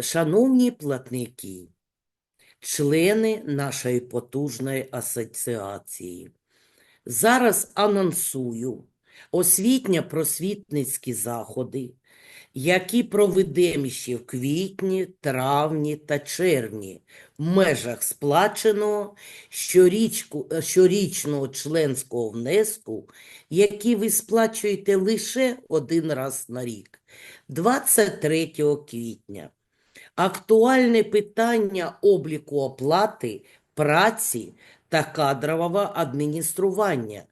Шановні платники, члени нашої потужної асоціації, зараз анонсую освітньо-просвітницькі заходи, які проведемо ще в квітні, травні та червні в межах сплаченого щорічного членського внеску, який ви сплачуєте лише один раз на рік, 23 квітня. Актуальне питання обліку оплати, праці та кадрового адміністрування.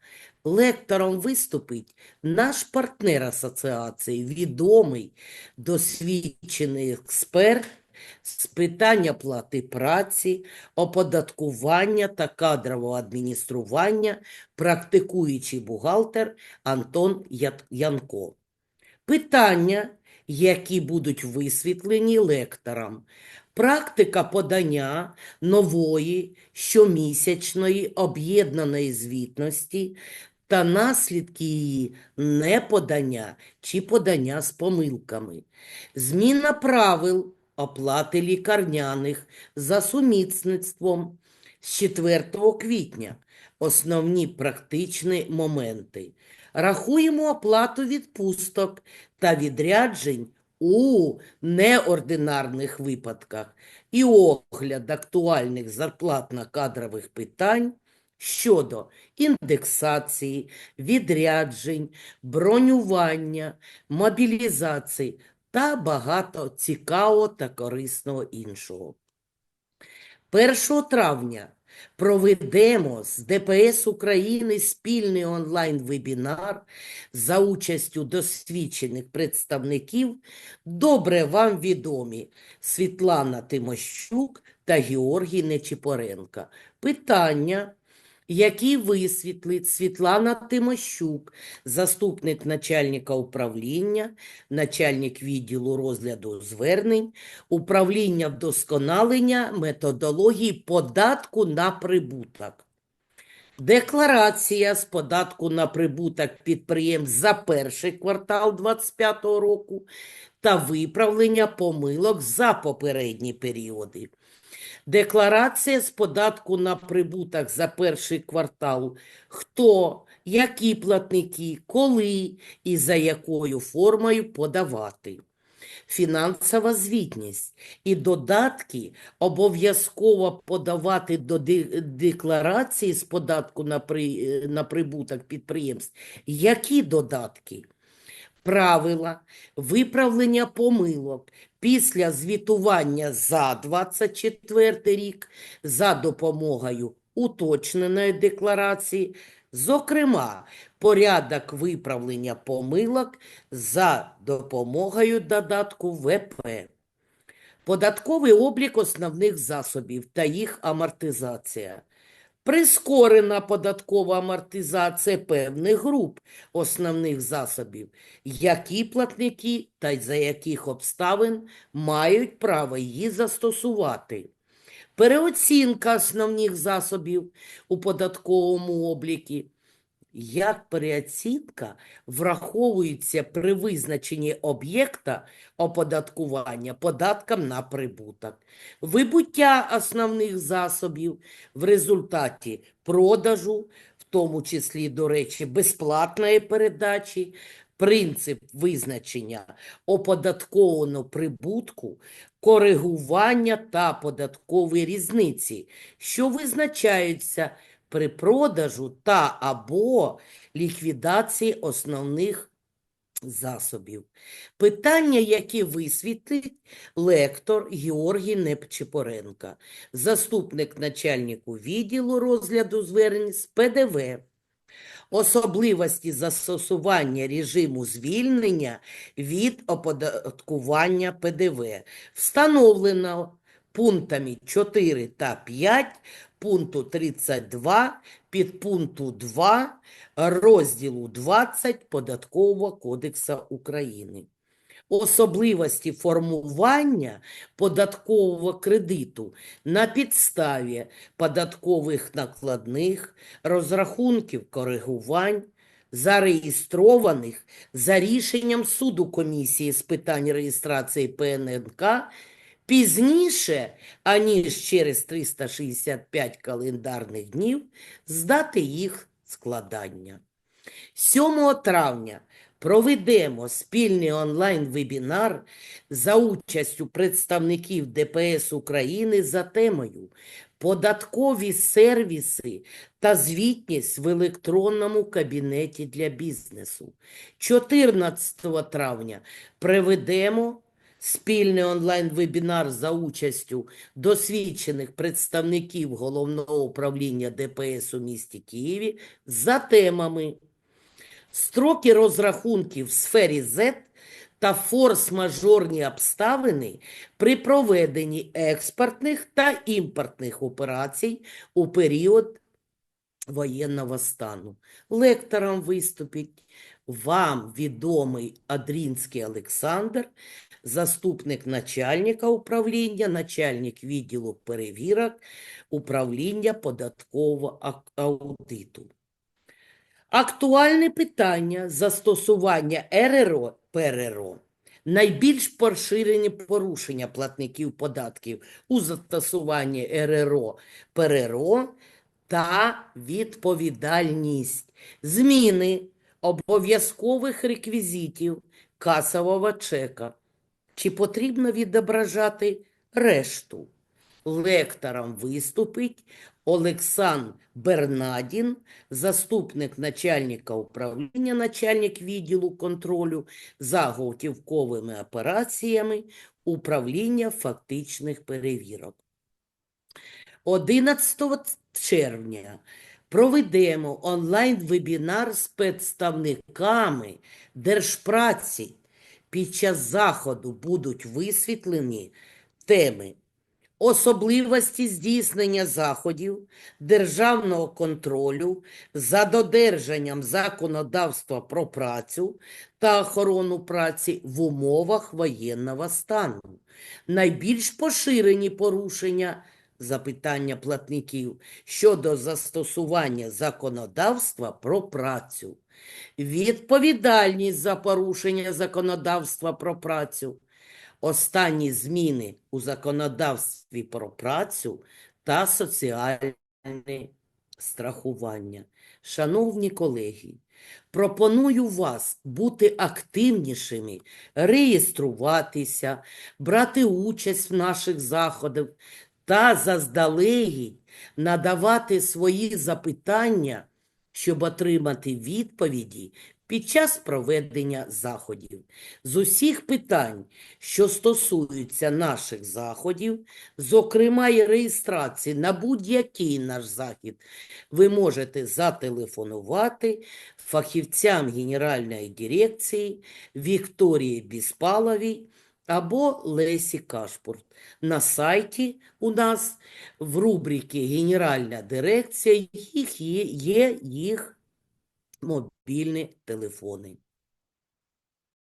Лектором виступить наш партнер асоціації, відомий, досвідчений експерт з питань оплати праці, оподаткування та кадрового адміністрування, практикуючий бухгалтер Антон Янко. Питання, які будуть висвітлені лектором. Практика подання нової щомісячної об'єднаної звітності та наслідки її неподання чи подання з помилками. Зміна правил оплати лікарняних за сумісництвом з 4 квітня. Основні практичні моменти. Рахуємо оплату відпусток та відряджень у неординарних випадках і огляд актуальних зарплатно-кадрових питань щодо індексації, відряджень, бронювання, мобілізації та багато цікавого та корисного іншого. 1 травня проведемо з ДПС України спільний онлайн-вебінар за участю досвідчених представників, добре вам відомі Світлана Тимощук та Георгій Нечіпоренка. Питання, які висвітлить Світлана Тимощук, заступник начальника управління, начальник відділу розгляду звернень, управління вдосконалення методології податку на прибуток. Декларація з податку на прибуток підприємств за перший квартал 2025 року та виправлення помилок за попередні періоди. Декларація з податку на прибуток за перший квартал. Хто, які платники, коли і за якою формою подавати. Фінансова звітність і додатки обов'язково подавати до декларації з податку на, при, на прибуток підприємств. Які додатки? Правила виправлення помилок після звітування за 24 рік за допомогою уточненої декларації, зокрема, порядок виправлення помилок за допомогою додатку ВП. Податковий облік основних засобів та їх амортизація. Прискорена податкова амортизація певних груп основних засобів, які платники та за яких обставин мають право її застосувати. Переоцінка основних засобів у податковому облікі. Як переоцінка враховується при визначенні об'єкта оподаткування податком на прибуток, вибуття основних засобів в результаті продажу, в тому числі, до речі, безплатної передачі, принцип визначення оподаткованого прибутку, коригування та податкові різниці, що визначаються при продажу та або ліквідації основних засобів. Питання, які висвітлить лектор Георгій Непчипоренко, заступник начальнику відділу розгляду звернень з ПДВ. Особливості застосування режиму звільнення від оподаткування ПДВ встановлено пунктами 4 та 5 пункту 32 підпункту 2 розділу 20 Податкового кодексу України. Особливості формування податкового кредиту на підставі податкових накладних, розрахунків коригувань, зареєстрованих за рішенням суду комісії з питань реєстрації ПННК пізніше, аніж через 365 календарних днів, з дати їх складання. 7 травня проведемо спільний онлайн-вебінар за участю представників ДПС України за темою Податкові сервіси та звітність в електронному кабінеті для бізнесу. 14 травня проведемо спільний онлайн-вебінар за участю досвідчених представників Головного управління ДПС у місті Києві за темами строки розрахунків в сфері Z та форс-мажорні обставини при проведенні експортних та імпортних операцій у період воєнного стану. Лектором виступить вам відомий Адрінський Олександр, заступник начальника управління, начальник відділу перевірок управління податкового аудиту. Актуальне питання застосування РРО ПРРО. Найбільш поширені порушення платників податків у застосуванні РРО ПРРО та відповідальність. Зміни обов'язкових реквізитів касового чека. Чи потрібно відображати решту? Лектором виступить Олександр Бернадін, заступник начальника управління, начальник відділу контролю за готівковими операціями управління фактичних перевірок. 11 червня проведемо онлайн-вебінар з представниками Держпраці. Під час заходу будуть висвітлені теми особливості здійснення заходів державного контролю за додержанням законодавства про працю та охорону праці в умовах воєнного стану. Найбільш поширені порушення запитання платників щодо застосування законодавства про працю, відповідальність за порушення законодавства про працю, останні зміни у законодавстві про працю та соціальне страхування. Шановні колеги, пропоную вас бути активнішими, реєструватися, брати участь в наших заходах та заздалегідь надавати свої запитання, щоб отримати відповіді під час проведення заходів. З усіх питань, що стосуються наших заходів, зокрема і реєстрації на будь-який наш захід, ви можете зателефонувати фахівцям Генеральної дирекції Вікторії Біспаловій або Лесі Кашпурт. На сайті у нас в рубриці Генеральна дирекція їх є, є їх мобільні телефони.